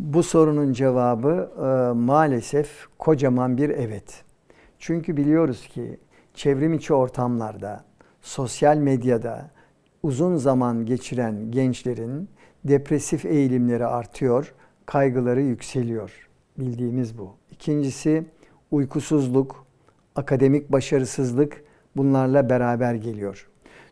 Bu sorunun cevabı e, maalesef kocaman bir evet. Çünkü biliyoruz ki çevrim içi ortamlarda, sosyal medyada uzun zaman geçiren gençlerin depresif eğilimleri artıyor, kaygıları yükseliyor. Bildiğimiz bu. İkincisi uykusuzluk, akademik başarısızlık bunlarla beraber geliyor.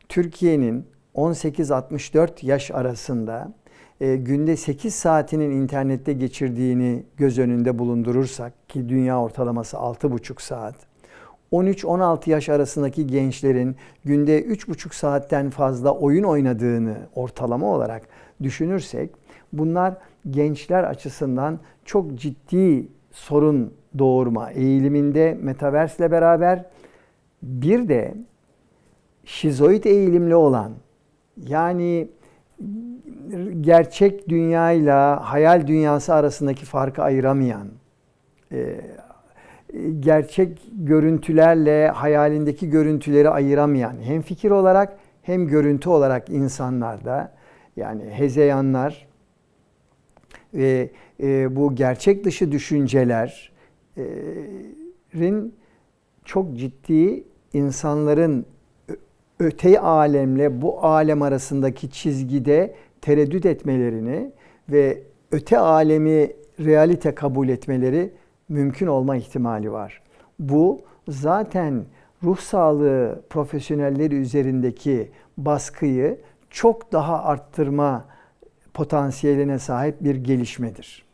Türkiye'nin 18-64 yaş arasında e, günde 8 saatinin internette geçirdiğini göz önünde bulundurursak ki dünya ortalaması 6,5 saat. 13-16 yaş arasındaki gençlerin günde 3,5 saatten fazla oyun oynadığını ortalama olarak düşünürsek bunlar gençler açısından çok ciddi sorun doğurma eğiliminde metaversle beraber bir de şizoid eğilimli olan yani gerçek dünyayla hayal dünyası arasındaki farkı ayıramayan, e, gerçek görüntülerle hayalindeki görüntüleri ayıramayan hem fikir olarak hem görüntü olarak insanlarda yani hezeyanlar ve e, bu gerçek dışı düşüncelerin çok ciddi insanların öte alemle bu alem arasındaki çizgide tereddüt etmelerini ve öte alemi realite kabul etmeleri mümkün olma ihtimali var. Bu zaten ruh sağlığı profesyonelleri üzerindeki baskıyı çok daha arttırma potansiyeline sahip bir gelişmedir.